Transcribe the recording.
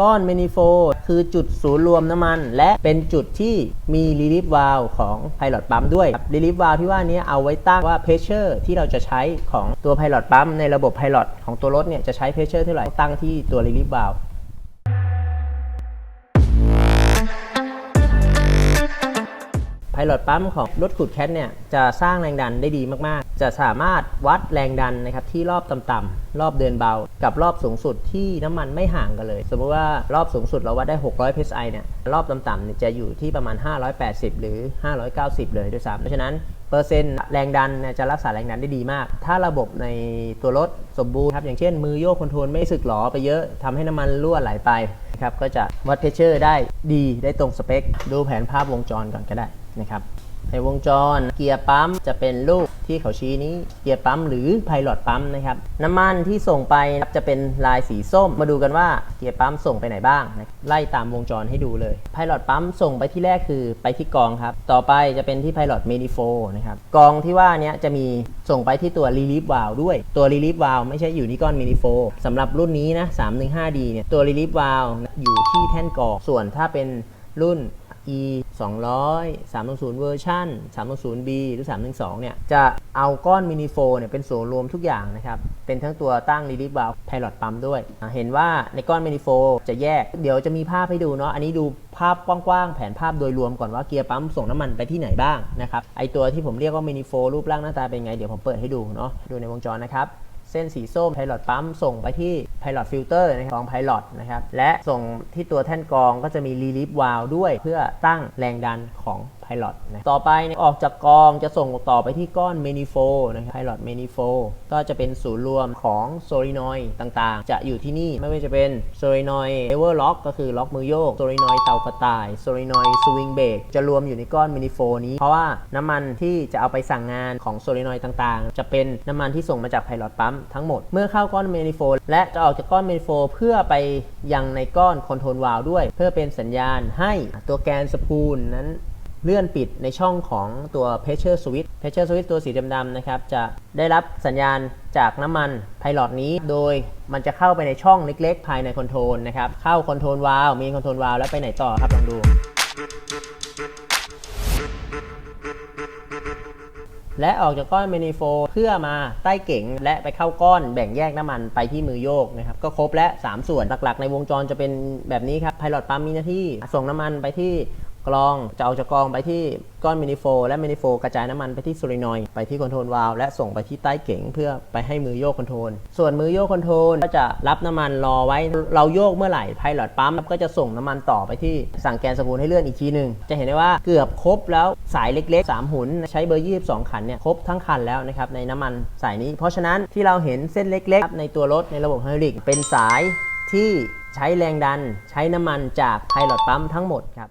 ก้อนเมนิโฟคือจุดศูนย์รวมน้ำมัน และเป็นจุดที่มีรีลิฟวาลของไพลอตปั๊มด้วยรีลิฟวาลที่ว่านี้เอาไว้ตั้งว่าเพชเชอร์ที่เราจะใช้ของตัวไพลอตปั๊มในระบบไพลอตของตัวรถเนี่ยจะใช้เพชเชอร์เท่าไหร่ตั้งที่ตัวรีลิฟวาล ไพลอตปั๊มของรถขุดแคทเนี่ยจะสร้างแรงดันได้ดีมากๆ จะสามารถวัดแรงดันนะครับที่รอบต่ำๆรอบเดินเบา กับรอบสูงสุดที่น้ำมันไม่ห่างกันเลย สมมติว่ารอบสูงสุดเราวัดได้ 600 psi เนี่ยรอบต่ำๆเนี่ยจะอยู่ที่ประมาณ 580 หรือ 590 เลยด้วยซ้ำเพราะฉะนั้นเปอร์เซ็นต์แรงดันจะรักษาแรงดันได้ดีมาก ถ้าระบบในตัวรถสมบูรณ์ครับอย่างเช่น มือโยกคอนโทรลไม่สึกหลอไปเยอะทำให้น้ำมันรั่วไหลไปนะครับก็จะวัดเพชเชอร์ได้ดีได้ตรงสเปค ดูแผนภาพวงจรก่อนก็ได้ นะครับในวงจรเกียร์ปั๊มจะเป็นรูปที่เขาชี้นี้เกียร์ปั๊มหรือไพลอตปั๊มนะครับน้ำมันที่ส่งไปครับจะเป็นลายสีส้มมาดูกันว่าเกียร์ปั๊มส่งไปไหนบ้างนะไล่ตามวงจรให้ดูเลยไพลอตปั๊มส่งไปที่แรกคือไปที่กองครับต่อไปจะเป็นที่ไพลอตเมนิโฟนะครับกองที่ว่าเนี้ยจะมีส่งไปที่ตัวรีลิฟวาลด้วยตัวรีลิฟวาลไม่ใช่อยู่ที่ก้อนเมนิโฟสำหรับรุ่นนี้นะ 315D เนี่ยตัวรีลิฟวาลอยู่ที่แท่นกองส่วนถ้าเป็น รุ่น e 200 360เวอร์ชัน360 b หรือ 312 เนี่ย จะเอาก้อนมินิโฟเนี่ยเป็นส่วนรวมทุกอย่างนะครับ เป็นทั้งตัวตั้งรีลิฟวาลไพลอตปั๊มด้วย เห็นว่าในก้อนมินิโฟจะแยก เดี๋ยวจะมีภาพให้ดูเนาะ อันนี้ดูภาพกว้างๆ แผนภาพโดยรวมก่อนว่าเกียร์ปั๊มส่งน้ำมันไปที่ไหนบ้างนะครับ ไอตัวที่ผมเรียกว่ามินิโฟรูปร่างหน้าตาเป็นไง เดี๋ยวผมเปิดให้ดูเนาะ ดูในวงจรนะครับ เส้นสีส้มไพลอตปั๊มส่งไปที่ไพลอตฟิลเตอร์นะครับของไพลอตนะครับ และส่งที่ตัวแท่นกรองก็จะมีรีลิฟวาลด้วย เพื่อตั้งแรงดันของไพลอตนะต่อไปออกจากกองจะส่งต่อไปที่ก้อนเมนิโฟนะครับไพลอตเมนิโฟก็จะเป็นศูนย์รวมของโซลินอยต่างๆ จะอยู่ที่นี่ไม่ว่าจะเป็นโซลินอยเลเวอร์ล็อกก็คือล็อกมือโยกโซลินอยเตากระต่ายโซลินอยสวิงเบรกจะรวมอยู่ในก้อนเมนิโฟนี้ เพราะว่าน้ำมันที่จะเอาไปสั่งงานของโซลินอยต่างๆ จะเป็นน้ำมันที่ส่งมาจากไพลอตปั๊มทั้งหมดเมื่อเข้าก้อนเมนิโฟและจะออกจากก้อนเมนิโฟเพื่อไปยังในก้อนคอนโทรลวาลด้วย เพื่อเป็นสัญญาณให้ตัวแกนสปูลนั้น เลื่อนปิดในช่องของตัว pressure switch pressure switch ตัวสีดำๆนะครับ จะได้รับสัญญาณจากน้ำมันไพลอตนี้ โดยมันจะเข้าไปในช่องเล็กๆ ภายในคอนโทรลนะครับ เข้าคอนโทรลวาลมีคอนโทรลวาลแล้วไปไหนต่อครับลองดูและออกจากก้อนเมนิโฟเพื่อมาใต้เก๋งและไปเข้าก้อนแบ่งแยกน้ำมันไปที่มือโยกนะครับ ก็ครบและ 3 ส่วนหลักๆ ในวงจรจะเป็นแบบนี้ครับไพลอตปั๊มมีหน้าที่ส่งน้ำมันไปที่ กรองจะเอาจากกรองไปที่ก้อนมินิโฟและมินิโฟกระจายน้ำมันไปที่โซลินอยไปที่คอนโทรลวาลวและส่งไปที่ใต้เก๋งเพื่อไปให้มือโยกคอนโทรลส่วนมือโยกคอนโทรลก็จะรับน้ำมันรอไว้เราโยกเมื่อไหร่ไพลอตปั๊มก็จะส่งน้ำมันต่อไปที่สั่งแกนสปูลให้เลื่อนอีกทีหนึ่งจะเห็นได้ว่าเกือบครบแล้วสายเล็กๆ 3 หุนใช้เบอร์ 22 ขันเนี่ยครบทั้งคันแล้วนะครับในน้ำมันสายนี้ เพราะฉะนั้นที่เราเห็นเส้นเล็กๆ ในตัวรถในระบบไฮดรอลิกเป็นสายที่ใช้แรงดัน ใช้น้ำมันจากไพลอตปั๊มทั้งหมดครับ